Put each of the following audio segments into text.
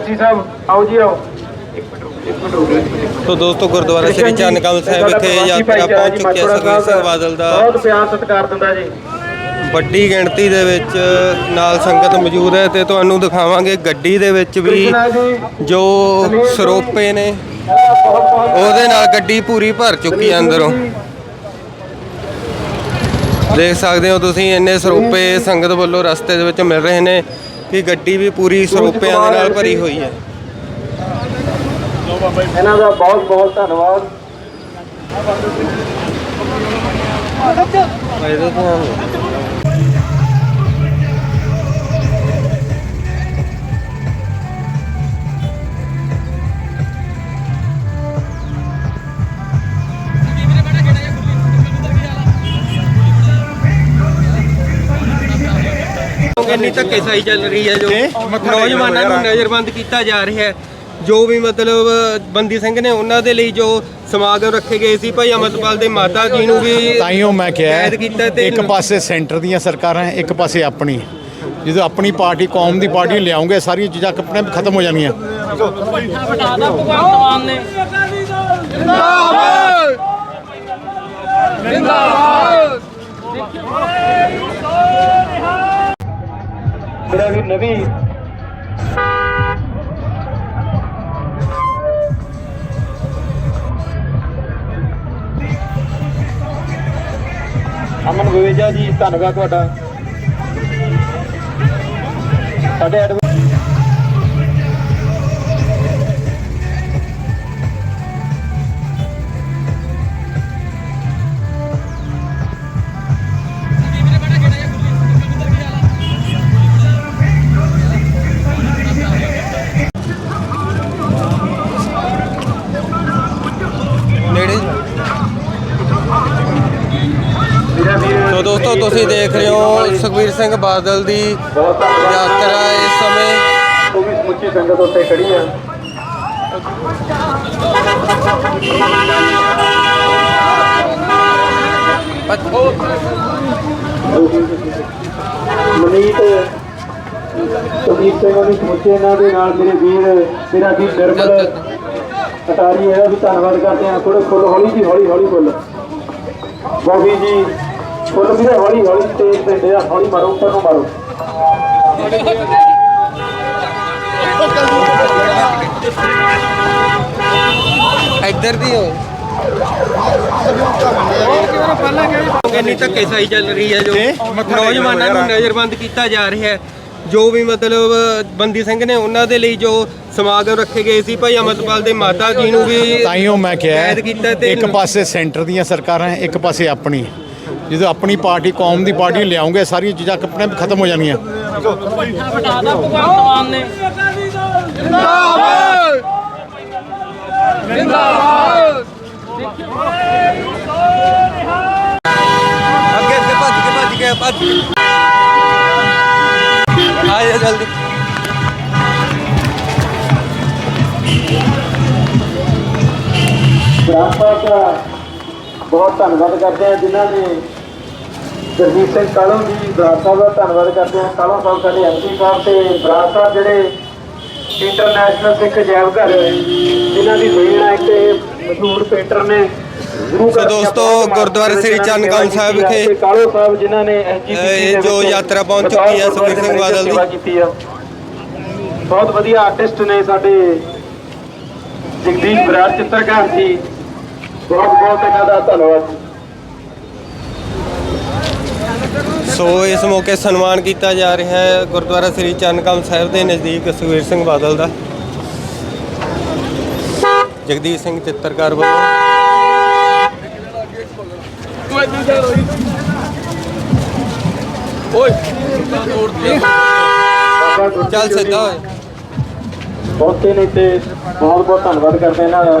ਜੀ ਸਾਹਿਬ ਆਓ ਜੀ ਆਓ। ਤੋ ਦੋਸਤੋ ਗੁਰਦੁਆਰਾ ਸ੍ਰੀ ਚਰਨ ਕਮਲ ਸਾਹਿਬ ਵਿਖੇ ਯਾਤਰਾ ਪਹੁੰਚ ਚੁੱਕੀ ਹੈ ਸਿੰਘ ਬਾਦਲ ਦਾ। ਬਹੁਤ ਪਿਆਰ ਸਤਿਕਾਰ ਦਿੰਦਾ ਜੀ। ਵੱਡੀ ਗਿਣਤੀ ਦੇ ਵਿੱਚ ਨਾਲ ਸੰਗਤ ਮੌਜੂਦ ਹੈ ਤੇ ਤੁਹਾਨੂੰ ਦਿਖਾਵਾਂਗੇ ਗੱਡੀ ਦੇ ਵਿੱਚ ਵੀ ਜੀ ਸਰੋਪੇ ਨੇ ਉਹਦੇ ਨਾਲ ਗੱਡੀ ਪੂਰੀ ਭਰ ਚੁੱਕੀ ਹੈ ਅੰਦਰੋਂ। ਦੇਖ ਸਕਦੇ ਹੋ ਤੁਸੀਂ ਇੰਨੇ ਸਰੋਪੇ ਸੰਗਤ ਵੱਲੋਂ ਰਸਤੇ ਦੇ ਵਿੱਚ ਮਿਲ ਰਹੇ ਨੇ। ਕਿ ਗੱਡੀ ਵੀ ਪੂਰੀ ਸਰੋਪਿਆਂ ਦੇ ਨਾਲ ਭਰੀ ਹੋਈ ਹੈ। ਇਹਨਾਂ ਦਾ ਬਹੁਤ ਬਹੁਤ ਧੰਨਵਾਦ। ਇੰਨੀ ਧੱਕੇਸ਼ਾਹੀ ਚੱਲ ਰਹੀ ਹੈ ਜੋ ਨੌਜਵਾਨਾਂ ਨੂੰ ਨਜ਼ਰਬੰਦ ਕੀਤਾ ਜਾ ਰਿਹਾ ਹੈ। ਜੋ ਵੀ ਮਤਲਬ ਬੰਦੀ ਸਿੰਘ ਨੇ ਉਹਨਾਂ ਦੇ ਲਈ ਜੋ ਸਮਾਗਮ ਰੱਖੇ ਗਏ ਸੀ ਭਾਈ ਅਮਰਪਾਲ ਦੇ ਮਾਤਾ ਜੀ ਨੂੰ ਵੀ ਤਾਈਓ ਮੈਂ ਕਿਹਾ ਕੈਦ ਕੀਤਾ ਤੇ ਇੱਕ ਪਾਸੇ ਸੈਂਟਰ ਦੀਆਂ ਸਰਕਾਰਾਂ ਇੱਕ ਪਾਸੇ ਆਪਣੀ। ਜਦੋਂ ਆਪਣੀ ਪਾਰਟੀ ਕੌਮ ਦੀ ਪਾਰਟੀ ਲਿਆਉਂਗੇ ਸਾਰੀਆਂ ਚੀਜ਼ਾਂ ਆਪਣੇ ਆਪ ਖਤਮ ਹੋ ਜਾਣਗੀਆਂ ਮਾਨ ਨੇ। ਮੇਰਾ ਵੀ ਨਵੀ। ਅਮਨ ਗੋਵੇਜਾ ਜੀ ਧੰਨਵਾਦ ਤੁਹਾਡਾ। ਸਾਡੇ ਤੁਸੀਂ ਦੇਖ ਰਹੇ ਹੋ ਸੁਖਬੀਰ ਸਿੰਘ ਬਾਦਲ ਦੀ ਯਾਤਰਾ ਇਸ ਸਮੇਂ। ਉਹ ਵੀ ਸਮੁੱਚੀ ਸੰਗਤ ਉੱਤੇ ਖੜੀ ਆ। ਮਨੀਤ ਸੁਨੀਤ ਸਿੰਘ ਉਹਦੀ ਸਮੁੱਚੇ ਇਹਨਾਂ ਦੇ ਨਾਲ ਮੇਰੇ ਵੀਰ ਮੇਰਾ ਨਿਰਮਲ ਅਟਾਰੀ ਹੈ ਵੀ ਧੰਨਵਾਦ ਕਰਦੇ ਆ ਥੋੜੇ ਫੁੱਲ ਹੌਲੀ ਜੀ ਹੌਲੀ ਹੌਲੀ ਫੁੱਲ ਬੋਬੀ ਜੀ ਫੁੱਲ ਵੀਰੇ ਹੌਲੀ ਹੌਲੀ ਤੇਜ਼ ਪੈਂਦੇ ਆ ਹੌਲੀ ਮਾਰੋ ਉੱਪਰ ਨੂੰ ਮਾਰੋ। ਇੱਧਰ ਦੀ ਹੋ। ਇੰਨੀ ਧੱਕੇਸ਼ਾਹੀ ਚੱਲ ਰਹੀ ਹੈ ਜੋ ਨੌਜਵਾਨਾਂ ਨੂੰ ਨਜ਼ਰਬੰਦ ਕੀਤਾ ਜਾ ਰਿਹਾ ਹੈ। ਜੋ ਵੀ ਮਤਲਬ ਬੰਦੀ ਸਿੰਘ ਨੇ ਉਹਨਾਂ ਦੇ ਲਈ ਜੋ ਸਮਾਗਮ ਰੱਖੇ ਗਏ ਸੀ ਭਾਈ ਅਮਰਪਾਲ ਦੇ ਮਾਤਾ ਜੀ ਨੂੰ ਵੀ ਤਾਈਓ ਮੈਂ ਕਿਹਾ ਇੱਕ ਪਾਸੇ ਸੈਂਟਰ ਦੀਆਂ ਸਰਕਾਰਾਂ ਇੱਕ ਪਾਸੇ ਆਪਣੀ। ਜਦੋਂ ਆਪਣੀ ਪਾਰਟੀ, ਕੌਮ ਦੀ ਪਾਰਟੀ ਲਿਆਉਂਗੇ, ਸਾਰੀਆਂ ਚੀਜ਼ਾਂ ਆਪਣੇ ਖਤਮ ਹੋ ਜਾਣਗੀਆਂ ਬਟਾਦਾ ਭਗਵੰਤ ਮਾਨ ਨੇ ਅੱਗੇ ਅੱਗੇ ਭੱਜ ਕੇ ਭੱਜ ਕੇ ਭੱਜ ਕੇ ਆ ਜਾ ਜਲਦੀ ਗ੍ਰਾਮ ਦਾ ਬਹੁਤ ਧੰਨਵਾਦ ਕਰਦੇ ਹਾਂ ਜਿਨ੍ਹਾਂ ਨੇ ਜਗਜੀਤ ਸਿੰਘ ਕਾਲੋਂ ਜੀ ਬਰਾੜ ਸਾਹਿਬ ਦਾ ਧੰਨਵਾਦ ਕਰਦੇ ਹਾਂ। ਕਾਲੋਂ ਸਾਹਿਬ ਸਾਡੇ ਐਮਪੀ ਸਾਹਿਬ ਤੇ ਬਰਾੜ ਸਾਹਿਬ ਜਿਹੜੇ ਇੰਟਰਨੈਸ਼ਨਲ ਸਿੱਖ ਅਜਾਇਬ ਘਰ ਜਿਨ੍ਹਾਂ ਦੀ ਦੇਣ ਹੈ ਕਿ ਮਸ਼ਹੂਰ ਪੇਂਟਰ ਨੇ। ਦੀਆਂ ਦੋਸਤੋ, ਗੁਰਦੁਆਰਾ ਸ੍ਰੀ ਚਰਨ ਕਮਲ ਸਾਹਿਬ ਵਿਖੇ ਕਾਲੋ ਸਾਹਿਬ ਜਿਨ੍ਹਾਂ ਨੇ ਇਹ ਦੇ ਜੋ ਯਾਤਰਾ ਪਹੁੰਚ ਚੁੱਕੀ ਹੈ ਸੁਖਬੀਰ ਸਿੰਘ ਬਾਦਲ ਦੀ। ਆ। ਬਹੁਤ ਵਧੀਆ ਆਰਟਿਸਟ ਨੇ ਸਾਡੇ ਜਗਦੀਸ਼ ਬਰਾੜ ਚਿੱਤਰਕਾਰ ਜੀ ਬਹੁਤ ਬਹੁਤ ਇਹਨਾਂ ਦਾ ਧੰਨਵਾਦ। ਜੀ ਸੋ ਇਸ ਮੌਕੇ ਸਨਮਾਨ ਕੀਤਾ ਜਾ ਰਿਹਾ ਹੈ ਗੁਰਦੁਆਰਾ ਸ੍ਰੀ ਚਰਨ ਕਮਲ ਸਾਹਿਬ ਦੇ ਨਜ਼ਦੀਕ ਸੁਖਬੀਰ ਸਿੰਘ ਬਾਦਲ ਦਾ। ਜਗਦੀਸ਼ ਸਿੰਘ ਚਿੱਤਰਕਾਰ ਵੱਲੋਂ। ਗੁਰਜੀਤ ਚੱਲ ਸਿੱਧਾ ਹੋਏ ਪਹੁੰਚੇ ਨੇ ਤੇ ਬਹੁਤ ਬਹੁਤ ਧੰਨਵਾਦ ਕਰਦੇ ਇਹਨਾਂ ਦਾ।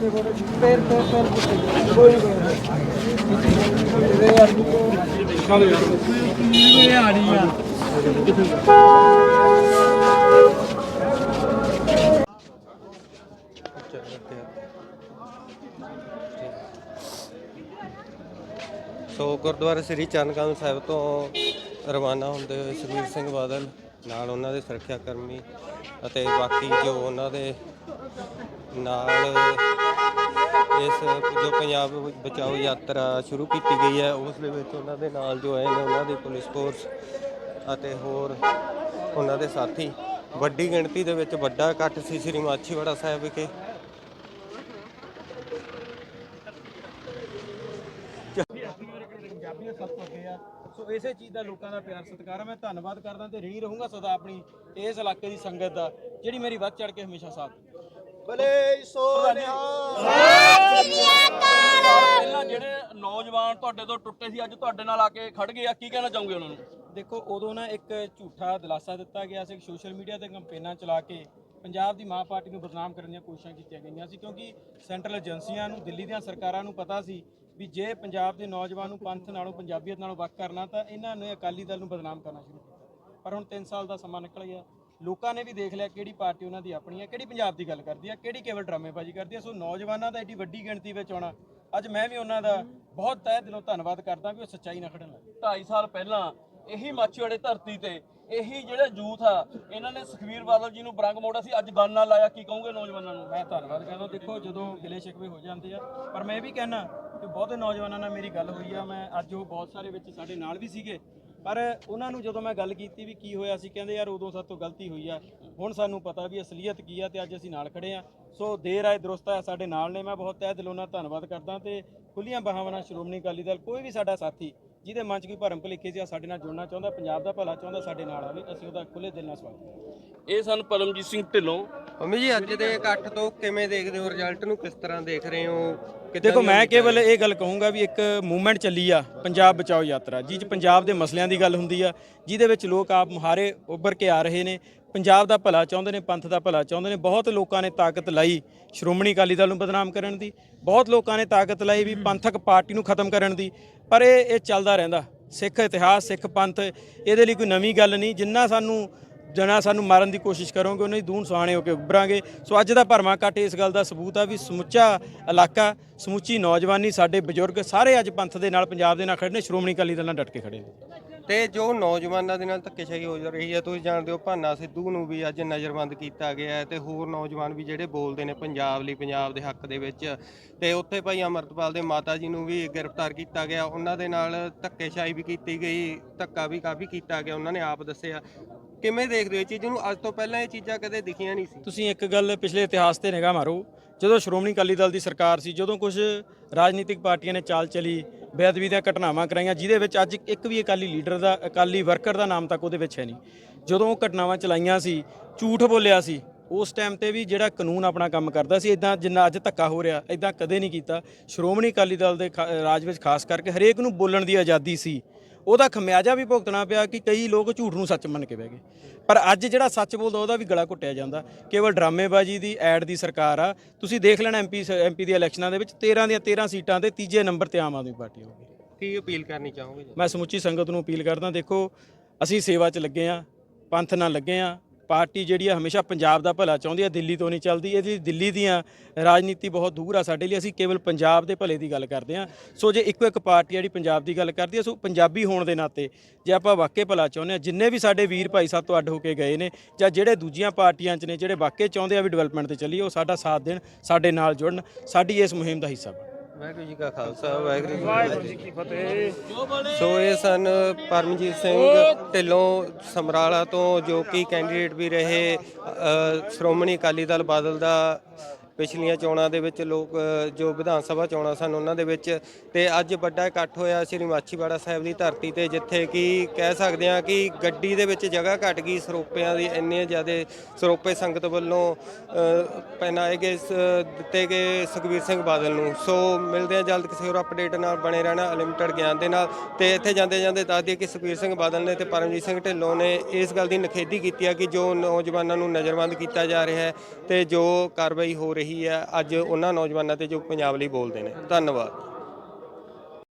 ਕਰੇ ਸੋ ਗੁਰਦੁਆਰਾ ਸ੍ਰੀ ਚੰਨਕਾਮ ਸਾਹਿਬ ਤੋਂ ਰਵਾਨਾ ਹੁੰਦੇ ਹੋਏ ਸੁਖਬੀਰ ਸਿੰਘ ਬਾਦਲ ਨਾਲ ਉਹਨਾਂ ਦੇ ਸੁਰੱਖਿਆ ਕਰਮੀ ਅਤੇ ਬਾਕੀ ਜੋ ਉਹਨਾਂ ਦੇ ਨਾਲ ਇਸ ਜੋ ਪੰਜਾਬ ਬਚਾਓ ਯਾਤਰਾ ਸ਼ੁਰੂ ਕੀਤੀ ਗਈ ਹੈ, ਉਸ ਦੇ ਵਿੱਚ ਉਹਨਾਂ ਦੇ ਨਾਲ ਜੋ ਹੈ ਨੇ ਉਹਨਾਂ ਦੀ ਪੁਲਿਸ ਫੋਰਸ ਅਤੇ ਹੋਰ ਉਹਨਾਂ ਦੇ ਸਾਥੀ। ਵੱਡੀ ਗਿਣਤੀ ਦੇ ਵਿੱਚ ਵੱਡਾ ਇਕੱਠ ਸੀ ਸ੍ਰੀ ਮਾਛੀਵਾੜਾ ਸਾਹਿਬ ਵਿਖੇ। ਪੰਜਾਬੀਅਤ ਸਭ ਤੋਂ ਅੱਗੇ ਆ। ਸੋ ਇਸੇ ਚੀਜ਼ ਦਾ ਲੋਕਾਂ ਦਾ ਪਿਆਰ ਸਤਿਕਾਰ ਆ। ਮੈਂ ਧੰਨਵਾਦ ਕਰਦਾ ਤੇ ਰੀ ਰਹੂੰਗਾ ਸਦਾ ਆਪਣੀ ਇਸ ਇਲਾਕੇ ਦੀ ਸੰਗਤ ਦਾ ਜਿਹੜੀ ਮੇਰੀ ਵੱਧ ਚੜ ਕੇ ਹਮੇਸ਼ਾ ਸਾਥ ਪਹਿਲਾਂ ਜਿਹੜੇ ਨੌਜਵਾਨ ਤੁਹਾਡੇ ਤੋਂ ਟੁੱਟੇ ਸੀ ਅੱਜ ਤੁਹਾਡੇ ਨਾਲ ਆ ਕੇ ਖੜ ਗਏ ਆ। ਕੀ ਕਹਿਣਾ ਚਾਹੋਗੇ ਉਹਨਾਂ ਨੂੰ? ਦੇਖੋ ਉਦੋਂ ਨਾ ਇੱਕ ਝੂਠਾ ਦਿਲਾਸਾ ਦਿੱਤਾ ਗਿਆ ਸੀ ਸੋਸ਼ਲ ਮੀਡੀਆ ਤੇ ਕੰਪੇਨਾਂ ਚਲਾ ਕੇ ਪੰਜਾਬ ਦੀ ਮਾਂ ਪਾਰਟੀ ਨੂੰ ਬਦਨਾਮ ਕਰਨ ਦੀਆਂ ਕੋਸ਼ਿਸ਼ਾਂ ਕੀਤੀਆਂ ਗਈਆਂ ਸੀ ਕਿਉਂਕਿ ਸੈਂਟਰਲ ਏਜੰਸੀਆਂ ਨੂੰ ਦਿੱਲੀ ਦੀਆਂ ਸਰਕਾਰਾਂ ਨੂੰ ਪਤਾ ਸੀ ਵੀ ਜੇ ਪੰਜਾਬ ਦੇ ਨੌਜਵਾਨ ਨੂੰ ਪੰਥ ਨਾਲੋਂ, ਪੰਜਾਬੀਅਤ ਨਾਲੋਂ ਵੱਖ ਕਰਨਾ, ਤਾਂ ਇਹਨਾਂ ਨੇ ਅਕਾਲੀ ਦਲ ਨੂੰ ਬਦਨਾਮ ਕਰਨਾ ਸ਼ੁਰੂ ਕੀਤਾ। ਪਰ ਹੁਣ 3 ਸਾਲ ਦਾ ਸਮਾਂ ਨਿਕਲ ਗਿਆ। ਲੋਕਾਂ ਨੇ ਵੀ ਦੇਖ ਲਿਆ ਕਿਹੜੀ ਪਾਰਟੀ ਉਹਨਾਂ ਦੀ ਆਪਣੀ ਹੈ, ਕਿਹੜੀ ਪੰਜਾਬ ਦੀ ਗੱਲ ਕਰਦੀ ਹੈ, ਕਿਹੜੀ ਕੇਵਲ ਡਰਾਮੇਬਾਜ਼ੀ ਕਰਦੀ ਹੈ। ਸੋ ਨੌਜਵਾਨਾਂ ਦਾ ਐਡੀ ਵੱਡੀ ਗਿਣਤੀ ਵਿੱਚ ਆਉਣਾ, ਅੱਜ ਮੈਂ ਵੀ ਉਹਨਾਂ ਦਾ ਬਹੁਤ ਤਹਿ ਦਿਲੋਂ ਧੰਨਵਾਦ ਕਰਦਾ ਵੀ ਉਹ ਸੱਚਾਈ ਨਾਲ ਖੜਨ ਲੱਗੇ 2.5 ਸਾਲ ਪਹਿਲਾਂ ਇਹੀ ਮਾਛੀਵਾੜੇ ਧਰਤੀ ਤੇ ਇਹੀ ਜਿਹੜੇ ਯੂਥ ਆ, ਇਹਨਾਂ ਨੇ ਸੁਖਵੀਰ ਬਾਦਲ ਜੀ ਨੂੰ ਬਰੰਗ ਮੋੜਾ ਸੀ, ਅੱਜ ਗਨ ਨਾਲ ਲਾਇਆ, ਕੀ ਕਹੋਗੇ ਨੌਜਵਾਨਾਂ ਨੂੰ? ਮੈਂ ਧੰਨਵਾਦ ਕਹਿੰਦਾ ਦੇਖੋ ਜਦੋਂ ਗਿਲੇ ਸ਼ਿਕਵੇ ਹੋ ਜਾਂਦੇ ਆ, ਪਰ ਮੈਂ ਇਹ ਵੀ ਕਹਿਣਾ ਕਿ ਬਹੁਤੇ ਨੌਜਵਾਨਾਂ ਨਾਲ ਮੇਰੀ ਗੱਲ ਹੋਈ ਆ, ਮੈਂ ਅੱਜ ਉਹ ਬਹੁਤ ਸਾਰੇ ਵਿੱਚ ਸਾਡੇ ਨਾਲ ਵੀ ਸੀਗੇ, ਪਰ ਉਹਨਾਂ ਨੂੰ ਜਦੋਂ ਮੈਂ ਗੱਲ ਕੀਤੀ ਵੀ ਕੀ ਹੋਇਆ ਸੀ, ਕਹਿੰਦੇ ਯਾਰ ਉਦੋਂ ਸਾਡੇ ਤੋਂ ਗਲਤੀ ਹੋਈ ਆ, ਹੁਣ ਸਾਨੂੰ ਪਤਾ ਵੀ ਅਸਲੀਅਤ ਕੀ ਆ ਤੇ ਅੱਜ ਅਸੀਂ ਨਾਲ ਖੜੇ ਆ, ਸੋ ਦੇਰ ਆਏ, ਦਰੁਸਤ ਆ ਸਾਡੇ ਨਾਲ ਨੇ, ਮੈਂ ਬਹੁਤ ਤਹਿ ਦਿਲੋਂ ਨਾਲ ਧੰਨਵਾਦ ਕਰਦਾ ਤੇ ਖੁੱਲੀਆਂ ਬਾਹਾਂ ਨਾਲ ਸ਼੍ਰੋਮਣੀ ਅਕਾਲੀ ਦਲ, ਕੋਈ ਵੀ ਸਾਡਾ ਸਾਥੀ ਜਿਹਦੇ ਮਨ 'ਚ ਕੋਈ ਭਰਮ ਭੁਲੇਖੇ ਸੀ ਆ ਸਾਡੇ ਨਾਲ ਜੁੜਨਾ ਚਾਹੁੰਦਾ ਪੰਜਾਬ ਦਾ ਭਲਾ ਚਾਹੁੰਦਾ ਸਾਡੇ ਨਾਲ ਆਵੇ ਅਸੀਂ ਉਹਦਾ ਖੁੱਲੇ ਦਿਲ ਨਾਲ ਸਵਾਗਤ ਕਰਾਂਗੇ। ਇਹ ਸਨ ਪਰਮਜੀਤ ਸਿੰਘ ਢਿੱਲੋਂ। ਮੰਮੀ ਜੀ ਅੱਜ ਦੇ ਇਕੱਠ ਤੋਂ ਕਿਵੇਂ ਦੇਖਦੇ ਹੋ? ਰਿਜ਼ਲਟ ਨੂੰ ਕਿਸ ਤਰ੍ਹਾਂ ਦੇਖ ਰਹੇ ਹੋ? ਦੇਖੋ ਮੈਂ ਕੇਵਲ ਇਹ ਗੱਲ ਕਹੂੰਗਾ ਵੀ ਇੱਕ ਮੂਵਮੈਂਟ ਚੱਲੀ ਆ ਪੰਜਾਬ ਬਚਾਓ ਯਾਤਰਾ ਜਿਹ 'ਚ ਪੰਜਾਬ ਦੇ ਮਸਲਿਆਂ ਦੀ ਗੱਲ ਹੁੰਦੀ ਆ ਜਿਹਦੇ ਵਿੱਚ ਲੋਕ ਆਪ ਮੁਹਾਰੇ ਉੱਭਰ ਕੇ ਆ ਰਹੇ ਨੇ। ਪੰਜਾਬ ਦਾ ਭਲਾ ਚਾਹੁੰਦੇ ਨੇ ਪੰਥ ਦਾ ਭਲਾ ਚਾਹੁੰਦੇ ਨੇ। ਬਹੁਤ ਲੋਕਾਂ ਨੇ ਤਾਕਤ ਲਾਈ ਸ਼੍ਰੋਮਣੀ ਅਕਾਲੀ ਦਲ ਨੂੰ ਬਦਨਾਮ ਕਰਨ ਦੀ। ਬਹੁਤ ਲੋਕਾਂ ਨੇ ਤਾਕਤ ਲਾਈ ਵੀ ਪੰਥਕ ਪਾਰਟੀ ਨੂੰ ਖਤਮ ਕਰਨ ਦੀ। ਪਰ ਇਹ ਇਹ ਚੱਲਦਾ ਰਹਿੰਦਾ। ਸਿੱਖ ਇਤਿਹਾਸ, ਸਿੱਖ ਪੰਥ, ਇਹਦੇ ਲਈ ਕੋਈ ਨਵੀਂ ਗੱਲ ਨਹੀਂ। ਜਿੰਨਾ ਸਾਨੂੰ ਜਣਾ ਸਾਨੂੰ ਮਾਰਨ ਦੀ ਕੋਸ਼ਿਸ਼ ਕਰੋਗੇ ਉਹਨਾਂ ਦੀ ਦੂਣ ਸੁਹਾਣੇ ਹੋ ਕੇ ਉੱਭਰਾਂਗੇ। ਸੋ ਅੱਜ ਦਾ ਭਰਮਾ ਕੱਟ ਇਸ ਗੱਲ ਦਾ ਸਬੂਤ ਆ ਵੀ ਸਮੁੱਚਾ ਇਲਾਕਾ, ਸਮੁੱਚੀ ਨੌਜਵਾਨੀ, ਸਾਡੇ ਬਜ਼ੁਰਗ ਸਾਰੇ ਅੱਜ ਪੰਥ ਦੇ ਨਾਲ, ਪੰਜਾਬ ਦੇ ਨਾਲ ਖੜੇ ਨੇ। ਸ਼੍ਰੋਮਣੀ ਅਕਾਲੀ ਦਲ ਨਾਲ ਡਟ ਕੇ ਖੜੇ ਨੇ। ਤੇ ਜੋ ਨੌਜਵਾਨਾਂ ਦੇ ਨਾਲ ਧੱਕੇਸ਼ਾਹੀ ਹੋ ਜਾ ਰਹੀ ਹੈ, ਤੁਸੀਂ ਜਾਣਦੇ ਹੋ ਭਾਨਾ ਸਿੱਧੂ ਨੂੰ ਵੀ ਅੱਜ ਨਜ਼ਰਬੰਦ ਕੀਤਾ ਗਿਆ ਹੈ ਤੇ ਹੋਰ ਨੌਜਵਾਨ ਵੀ ਜਿਹੜੇ ਬੋਲਦੇ ਨੇ ਪੰਜਾਬ ਲਈ, ਪੰਜਾਬ ਦੇ ਹੱਕ ਦੇ ਵਿੱਚ। ਤੇ ਉੱਥੇ ਭਾਈ ਅਮਰਤਪਾਲ ਦੇ ਮਾਤਾ ਜੀ ਨੂੰ ਵੀ ਗ੍ਰਿਫਤਾਰ ਕੀਤਾ ਗਿਆ। ਉਹਨਾਂ ਦੇ ਨਾਲ ਧੱਕੇਸ਼ਾਹੀ ਵੀ ਕੀਤੀ ਗਈ, ਧੱਕਾ ਵੀ ਕਾਫੀ ਕੀਤਾ ਗਿਆ, ਉਹਨਾਂ ਨੇ ਆਪ ਦੱਸਿਆ। ਕਿਵੇਂ ਦੇਖਦੇ ਹੋ ਇਹ ਚੀਜ਼ ਨੂੰ? ਅੱਜ ਤੋਂ ਪਹਿਲਾਂ ਇਹ ਚੀਜ਼ਾਂ ਕਦੇ ਦਿਖੀਆਂ ਨਹੀਂ ਸੀ। ਤੁਸੀਂ ਇੱਕ ਗੱਲ ਪਿਛਲੇ ਇਤਿਹਾਸ ਤੇ ਨਿਗਾਹ ਮਾਰੋ। ਜਦੋਂ ਸ਼੍ਰੋਮਣੀ ਅਕਾਲੀ ਦਲ ਦੀ ਸਰਕਾਰ ਸੀ, ਜਦੋਂ ਕੁਝ ਰਾਜਨੀਤਿਕ ਪਾਰਟੀਆਂ ਨੇ ਚਾਲ ਚਲੀ ਬੇਅਦਬੀ ਦੀਆਂ ਘਟਨਾਵਾਂ ਕਰਾਈਆਂ, ਜਿਹਦੇ ਵਿੱਚ ਅੱਜ ਇੱਕ ਵੀ ਅਕਾਲੀ ਲੀਡਰ ਦਾ, ਅਕਾਲੀ ਵਰਕਰ ਦਾ ਨਾਮ ਤੱਕ ਉਹਦੇ ਵਿੱਚ ਹੈ ਨਹੀਂ। ਜਦੋਂ ਉਹ ਘਟਨਾਵਾਂ ਚਲਾਈਆਂ ਸੀ, ਝੂਠ ਬੋਲਿਆ ਸੀ, ਉਸ ਟਾਈਮ ਤੇ ਵੀ ਜਿਹੜਾ ਕਾਨੂੰਨ ਆਪਣਾ ਕੰਮ ਕਰਦਾ ਸੀ ਇਦਾਂ ਜਿੰਨਾ ਅੱਜ ਧੱਕਾ ਹੋ ਰਿਹਾ ਇਦਾਂ ਕਦੇ ਨਹੀਂ ਕੀਤਾ। ਸ਼੍ਰੋਮਣੀ ਅਕਾਲੀ ਦਲ ਦੇ ਖਾ- ਰਾਜ ਵਿੱਚ ਖਾਸ ਕਰਕੇ ਹਰੇਕ ਨੂੰ ਬੋਲਣ ਦੀ ਆਜ਼ਾਦੀ ਸੀ। ਉਹਦਾ ਖਮਿਆਜਾ ਵੀ ਭੁਗਤਣਾ ਪਿਆ ਕਿ ਕਈ ਲੋਕ ਝੂਠ ਨੂੰ ਸੱਚ ਮੰਨ ਕੇ ਬਹਿ ਗਏ। ਪਰ ਅੱਜ ਜਿਹੜਾ ਸੱਚ ਬੋਲਦਾ ਉਹਦਾ ਵੀ ਗਲਾ ਘੁੱਟਿਆ ਜਾਂਦਾ। ਕੇਵਲ ਡਰਾਮੇਬਾਜ਼ੀ ਦੀ ਐਡ ਦੀ ਸਰਕਾਰ ਆ। ਤੁਸੀਂ ਦੇਖ ਲੈਣਾ ਐਮਪੀ ਐਮਪੀ ਦੀ ਇਲੈਕਸ਼ਨਾਂ ਦੇ ਵਿੱਚ 13 ਦੀਆਂ 13 ਸੀਟਾਂ ਤੇ ਤੀਜੇ ਨੰਬਰ ਤੇ ਆਮ ਆਦਮੀ ਪਾਰਟੀ ਹੋਊਗੀ ਕੀ ਅਪੀਲ ਕਰਨੀ ਚਾਹੋਗੇ? ਮੈਂ ਸਮੁੱਚੀ ਸੰਗਤ ਨੂੰ ਅਪੀਲ ਕਰਦਾ ਦੇਖੋ ਅਸੀਂ ਸੇਵਾ 'ਚ ਲੱਗੇ ਆ ਪੰਥ ਨਾਲ ਲੱਗੇ ਆ ਪਾਰਟੀ ਜਿਹੜੀ ਆ ਹਮੇਸ਼ਾ ਪੰਜਾਬ ਦਾ ਭਲਾ ਚਾਹੁੰਦੀ ਆ, ਦਿੱਲੀ ਤੋਂ ਨਹੀਂ ਚੱਲਦੀ। ਇਹਦੀ ਦਿੱਲੀ ਦੀਆਂ ਰਾਜਨੀਤੀ ਬਹੁਤ ਦੂਰ ਆ ਸਾਡੇ ਲਈ, ਅਸੀਂ ਕੇਵਲ ਪੰਜਾਬ ਦੇ ਭਲੇ ਦੀ ਗੱਲ ਕਰਦੇ ਹਾਂ ਸੋ ਜੇ ਇੱਕੋ ਇੱਕ ਪਾਰਟੀ ਜਿਹੜੀ ਪੰਜਾਬ ਦੀ ਗੱਲ ਕਰਦੀ ਹੈ ਸੋ ਪੰਜਾਬੀ ਹੋਣ ਦੇ ਨਾਤੇ ਜੇ ਆਪਾਂ ਵਾਕਈ ਭਲਾ ਚਾਹੁੰਦੇ ਹਾਂ ਜਿੰਨੇ ਵੀ ਸਾਡੇ ਵੀਰ ਭਾਈ ਸਾਹਿਬ ਤੋਂ ਅੱਡ ਹੋ ਕੇ ਗਏ ਨੇ, ਜਾਂ ਜਿਹੜੇ ਦੂਜੀਆਂ ਪਾਰਟੀਆਂ 'ਚ ਨੇ, ਜਿਹੜੇ ਵਾਕਈ ਚਾਹੁੰਦੇ ਆ ਵੀ ਡਿਵੈਲਪਮੈਂਟ ਤੇ ਚੱਲੀਏ, ਉਹ ਸਾਡਾ ਸਾਥ ਦੇਣ, ਸਾਡੇ ਨਾਲ ਜੁੜਨ, ਸਾਡੀ ਇਸ ਮੁਹਿੰਮ ਦਾ ਹਿੱਸਾ ਬਣ। ਵਾਹਿਗੁਰੂ ਜੀ ਕਾ ਖਾਲਸਾ ਵਾਹਿਗੁਰੂ ਜੀ ਕੀ ਫਤਿਹ। ਸੋ ਇਹ ਸਨ ਪਰਮਜੀਤ ਸਿੰਘ ਢਿੱਲੋਂ ਸਮਰਾਲਾ ਤੋਂ ਜੋ ਕਿ ਕੈਂਡੀਡੇਟ ਵੀ ਰਹੇ ਸ਼੍ਰੋਮਣੀ ਅਕਾਲੀ ਦਲ ਬਾਦਲ ਦਾ ਪਿਛਲੀਆਂ ਚੋਣਾਂ ਦੇ ਵਿੱਚ ਲੋਕ ਜੋ ਵਿਧਾਨ ਸਭਾ ਚੋਣਾਂ ਸਨ ਉਹਨਾਂ ਦੇ ਵਿੱਚ ਤੇ ਅੱਜ ਵੱਡਾ ਇਕੱਠ ਹੋਇਆ ਸ੍ਰੀ ਮਾਛੀਵਾੜਾ ਸਾਹਿਬ ਦੀ ਧਰਤੀ ਤੇ, ਜਿੱਥੇ ਕਿ ਕਹਿ ਸਕਦੇ ਹਾਂ ਕਿ ਗੱਡੀ ਦੇ ਵਿੱਚ ਜਗ੍ਹਾ ਘਟ ਗਈ, ਸਰੋਪਿਆਂ ਦੀ ਇੰਨੇ ਜ਼ਿਆਦਾ ਸਰੋਪੇ ਸੰਗਤ ਵੱਲੋਂ ਪਹਿਨਾਏ ਗਏ ਸ- ਦਿੱਤੇ ਗਏ ਸੁਖਬੀਰ ਸਿੰਘ ਬਾਦਲ ਨੂੰ। ਸੋ ਮਿਲਦੇ ਹਾਂ ਜਲਦ ਕਿਸੇ ਹੋਰ ਅਪਡੇਟ ਨਾਲ, ਬਣੇ ਰਹਿਣਾ ਅਨਲਿਮਟਿਡ ਗਿਆਨ ਦੇ ਨਾਲ। ਤੇ ਇੱਥੇ ਜਾਂਦੇ ਜਾਂਦੇ ਦੱਸ ਦਈਏ ਕਿ ਸੁਖਬੀਰ ਸਿੰਘ ਬਾਦਲ ਨੇ ਤੇ ਪਰਮਜੀਤ ਸਿੰਘ ਢਿੱਲੋਂ ਨੇ ਇਸ ਗੱਲ ਦੀ ਨਖੇਦੀ ਕੀਤੀ ਹੈ ਕਿ ਜੋ ਨੌਜਵਾਨਾਂ ਨੂੰ ਨਜ਼ਰਬੰਦ ਕੀਤਾ ਜਾ ਰਿਹਾ ਹੈ ਤੇ ਜੋ ਕਾਰਵਾਈ ਹੋ ਰਹੀ ਹੈ। ਅੱਜ ਉਹਨਾਂ ਨੌਜਵਾਨਾਂ ਤੇ ਜੋ ਪੰਜਾਬ ਲਈ ਬੋਲਦੇ ਨੇ। ਧੰਨਵਾਦ।